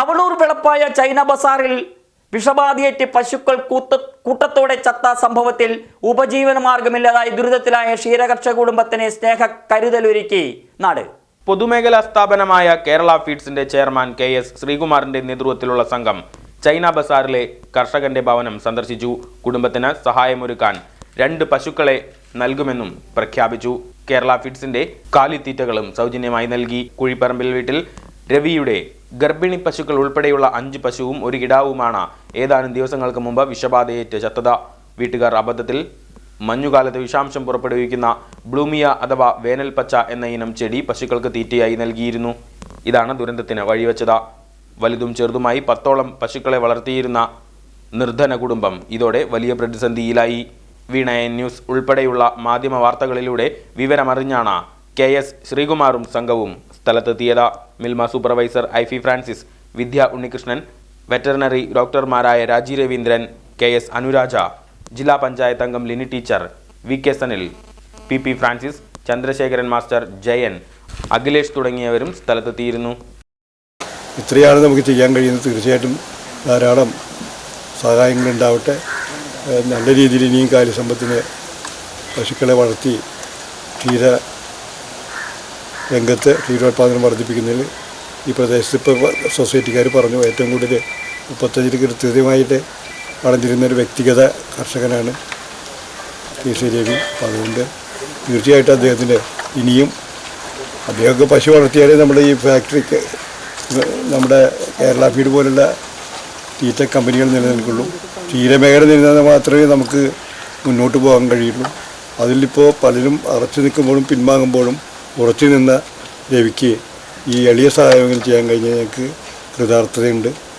അവളൂർ വിളപ്പായ China ബസാറിൽ വിഷബാധയേറ്റ് പശുക്കൾ കൂത്ത കൂട്ടത്തോടെ ചത്ത സംഭവത്തിൽ ഉപജീവന മാർഗമില്ലാതായി ദുരിതത്തിലായ ക്ഷീരകർഷക കുടുംബത്തിന് സ്നേഹ കരുതലൊരുക്കി നാട്. പൊതുമേഖലാ സ്ഥാപനമായ കേരള ഫീഡ്സിന്റെ ചെയർമാൻ കെ എസ് ശ്രീകുമാറിന്റെ നേതൃത്വത്തിലുള്ള സംഘം ചൈന ബസാറിലെ കർഷകന്റെ ഭവനം സന്ദർശിച്ചു. കുടുംബത്തിന് സഹായമൊരുക്കാൻ രണ്ട് പശുക്കളെ നൽകുമെന്നും പ്രഖ്യാപിച്ചു. കേരള ഫീഡ്സിന്റെ കാലിത്തീറ്റകളും സൗജന്യമായി നൽകി. കുഴിപ്പറമ്പിൽ വീട്ടിൽ രവിയുടെ ഗർഭിണി പശുക്കൾ ഉൾപ്പെടെയുള്ള അഞ്ച് പശുവും ഒരു കിടാവുമാണ്. ഏതാനും ദിവസങ്ങൾക്ക് മുമ്പ് വിഷബാധയേറ്റ് ചത്തത വീട്ടുകാർ അബദ്ധത്തിൽ മഞ്ഞുകാലത്ത് വിഷാംശം പുറപ്പെടുവിക്കുന്ന ബ്ലൂമിയ അഥവാ വേനൽപ്പച്ച എന്ന ഇനം ചെടി പശുക്കൾക്ക് തീറ്റയായി നൽകിയിരുന്നു. ഇതാണ് ദുരന്തത്തിന് വഴിവെച്ചത്. വലുതും ചെറുതുമായി പത്തോളം പശുക്കളെ വളർത്തിയിരുന്ന നിർധന കുടുംബം ഇതോടെ വലിയ പ്രതിസന്ധിയിലായി. വീണയൻ ന്യൂസ് ഉൾപ്പെടെയുള്ള മാധ്യമ വാർത്തകളിലൂടെ വിവരമറിഞ്ഞാണ് കെ എസ് ശ്രീകുമാറും സംഘവും സ്ഥലത്തെത്തിയത് Milma supervisor Aifi Francis. Vidya Unnikrishnan veterinary ഡോക്ടർമാരായ രാജി രവീന്ദ്രൻ കെ എസ് അനുരാജ ജില്ലാ പഞ്ചായത്ത് അംഗം Lini teacher V K Sanil P P Francis Chandrasekharan master Jayan Akhilesh തുടങ്ങിയവരും സ്ഥലത്തെത്തിയിരുന്നു. ഇത്രയാണ് നമുക്ക് ചെയ്യാൻ കഴിയുന്നത്. തീർച്ചയായിട്ടും ധാരാളം സഹായങ്ങളുണ്ടാവട്ടെ. നല്ല രീതിയിൽ ഇനിയും കാര്യസമ്പത്തിന് പശുക്കളെ വളർത്തി ക്ഷീര രംഗത്ത് ക്ഷീരോത്പാദനം വർദ്ധിപ്പിക്കുന്നതിൽ ഈ പ്രദേശത്ത് ഇപ്പോൾ സൊസൈറ്റിക്കാർ പറഞ്ഞു ഏറ്റവും കൂടുതൽ മുപ്പത്തഞ്ചിൽ കൃത്യമായിട്ട് വളർന്നിരുന്ന ഒരു വ്യക്തിഗത കർഷകനാണ് കെ സി രവി. അതുകൊണ്ട് തീർച്ചയായിട്ടും അദ്ദേഹത്തിന് ഇനിയും അദ്ദേഹമൊക്കെ പശു വളർത്തിയാലേ നമ്മുടെ ഈ ഫാക്ടറിക്ക് നമ്മുടെ കേരള ഫീഡ് പോലുള്ള തീറ്റ കമ്പനികൾ നിലനിൽക്കുള്ളൂ. ക്ഷീരമേഖല നിലനിന്നാൽ മാത്രമേ നമുക്ക് മുന്നോട്ട് പോകാൻ കഴിയുള്ളൂ. അതിലിപ്പോൾ പലരും അറച്ചു നിൽക്കുമ്പോഴും പിൻവാങ്ങുമ്പോഴും ഉറച്ചു നിന്ന രവിക്ക് ഈ എളിയ സഹായങ്ങൾ ചെയ്യാൻ കഴിഞ്ഞാൽ ഞങ്ങൾക്ക് കൃതാർത്ഥതയുണ്ട്.